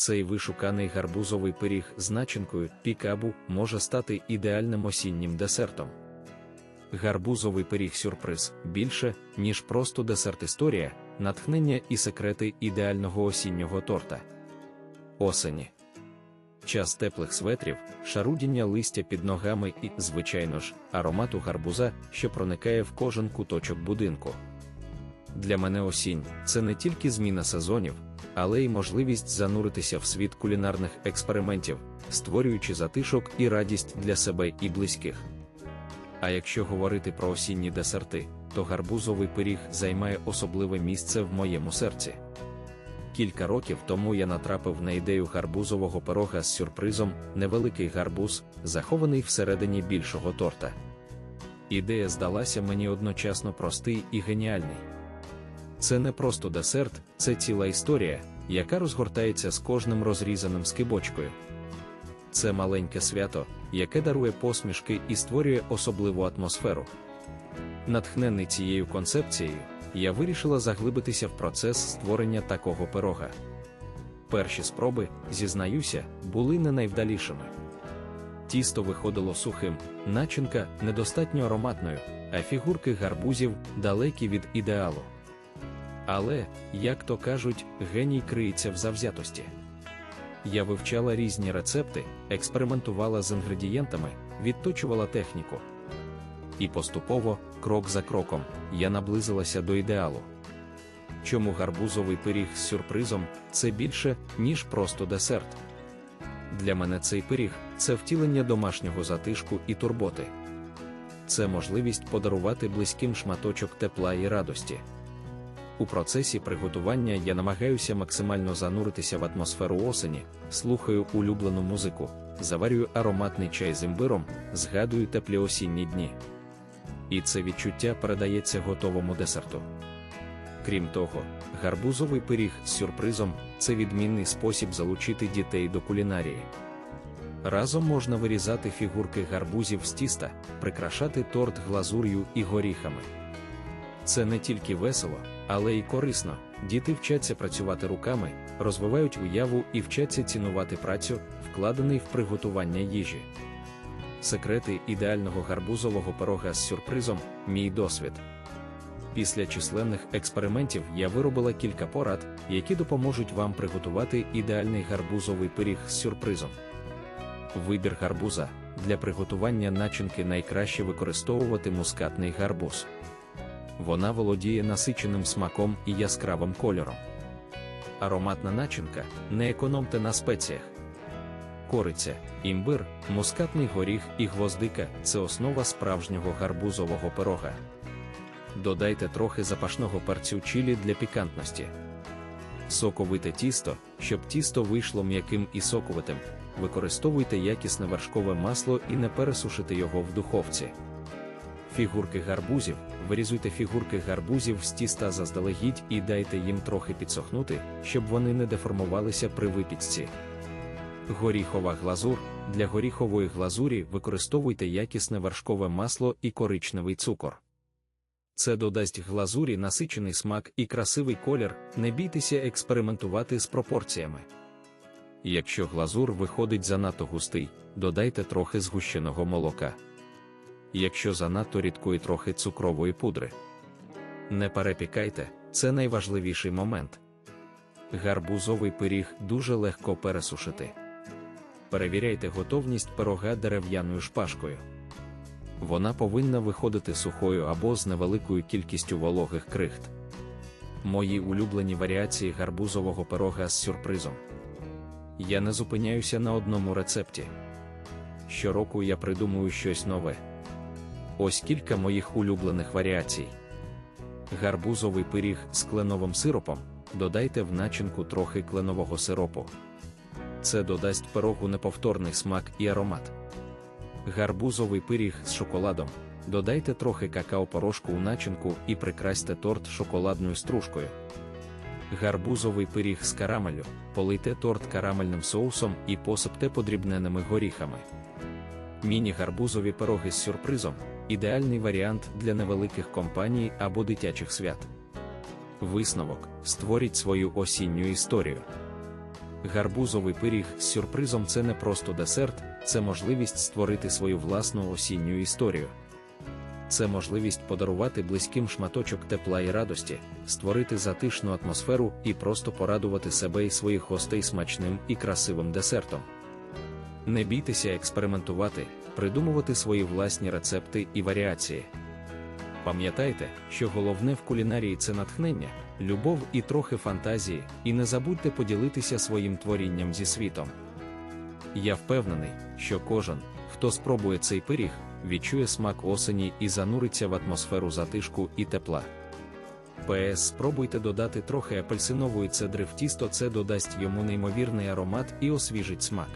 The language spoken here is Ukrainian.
Цей вишуканий гарбузовий пиріг з начинкою пікабу може стати ідеальним осіннім десертом. Гарбузовий пиріг сюрприз більше, ніж просто десерт історія, натхнення і секрети ідеального осіннього торта. Осені. Час теплих светрів, шарудіння листя під ногами і, звичайно ж, аромату гарбуза, що проникає в кожен куточок будинку. Для мене осінь це не тільки зміна сезонів, але й можливість зануритися в світ кулінарних експериментів, створюючи затишок і радість для себе і близьких. А якщо говорити про осінні десерти, то гарбузовий пиріг займає особливе місце в моєму серці. Кілька років тому я натрапив на ідею гарбузового пирога з сюрпризом невеликий гарбуз, захований всередині більшого торта. Ідея здалася мені одночасно простий і геніальний. Це не просто десерт, це ціла історія, яка розгортається з кожним розрізаним скибочкою. Це маленьке свято, яке дарує посмішки і створює особливу атмосферу. Натхнений цією концепцією, я вирішила заглибитися в процес створення такого пирога. Перші спроби, зізнаюся, були не найвдалішими. Тісто виходило сухим, начинка недостатньо ароматною, а фігурки гарбузів далекі від ідеалу. Але, як то кажуть, геній криється в завзятості. Я вивчала різні рецепти, експериментувала з інгредієнтами, відточувала техніку. І поступово, крок за кроком, я наблизилася до ідеалу. Чому гарбузовий пиріг з сюрпризом це більше, ніж просто десерт. Для мене цей пиріг це втілення домашнього затишку і турботи. Це можливість подарувати близьким шматочок тепла і радості. У процесі приготування я намагаюся максимально зануритися в атмосферу осені, слухаю улюблену музику, заварюю ароматний чай з імбиром, згадую теплі осінні дні. І це відчуття передається готовому десерту. Крім того, гарбузовий пиріг з сюрпризом це відмінний спосіб залучити дітей до кулінарії. Разом можна вирізати фігурки гарбузів з тіста, прикрашати торт глазур'ю і горіхами. Це не тільки весело, але й корисно. Діти вчаться працювати руками, розвивають уяву і вчаться цінувати працю, вкладений в приготування їжі. Секрети ідеального гарбузового пирога з сюрпризом мій досвід. Після численних експериментів я виробила кілька порад, які допоможуть вам приготувати ідеальний гарбузовий пиріг з сюрпризом. Вибір гарбуза для приготування начинки найкраще використовувати мускатний гарбуз. Вона володіє насиченим смаком і яскравим кольором. Ароматна начинка не економте на спеціях. Кориця, імбир, мускатний горіх і гвоздика це основа справжнього гарбузового пирога. Додайте трохи запашного перцю чилі для пікантності. Соковите тісто, щоб тісто вийшло м'яким і соковитим, використовуйте якісне вершкове масло і не пересушите його в духовці. Фігурки гарбузів, вирізуйте фігурки гарбузів з тіста заздалегідь і дайте їм трохи підсохнути, щоб вони не деформувалися при випічці. Горіхова глазур. Для горіхової глазурі використовуйте якісне вершкове масло і коричневий цукор. Це додасть глазурі насичений смак і красивий колір, не бійтеся експериментувати з пропорціями. Якщо глазур виходить занадто густий, додайте трохи згущеного молока. Якщо занадто рідкої трохи цукрової пудри. Не перепікайте, це найважливіший момент. Гарбузовий пиріг дуже легко пересушити. Перевіряйте готовність пирога дерев'яною шпажкою. Вона повинна виходити сухою або з невеликою кількістю вологих крихт. Мої улюблені варіації гарбузового пирога з сюрпризом. Я не зупиняюся на одному рецепті. Щороку я придумую щось нове. Ось кілька моїх улюблених варіацій. Гарбузовий пиріг з кленовим сиропом. Додайте в начинку трохи кленового сиропу. Це додасть пирогу неповторний смак і аромат. Гарбузовий пиріг з шоколадом. Додайте трохи какао-порошку у начинку і прикрасьте торт шоколадною стружкою. Гарбузовий пиріг з карамелю. Полийте торт карамельним соусом і посипте подрібненими горіхами. Міні-гарбузові пироги з сюрпризом ідеальний варіант для невеликих компаній або дитячих свят. Висновок: створіть свою осінню історію. Гарбузовий пиріг з сюрпризом це не просто десерт, це можливість створити свою власну осінню історію. Це можливість подарувати близьким шматочок тепла і радості, створити затишну атмосферу і просто порадувати себе і своїх гостей смачним і красивим десертом. Не бійтеся експериментувати, придумувати свої власні рецепти і варіації. Пам'ятайте, що головне в кулінарії це натхнення, любов і трохи фантазії, і не забудьте поділитися своїм творінням зі світом. Я впевнений, що кожен, хто спробує цей пиріг, відчує смак осені і зануриться в атмосферу затишку і тепла. ПС спробуйте додати трохи апельсинової цедри в тісто, це додасть йому неймовірний аромат і освіжить смак.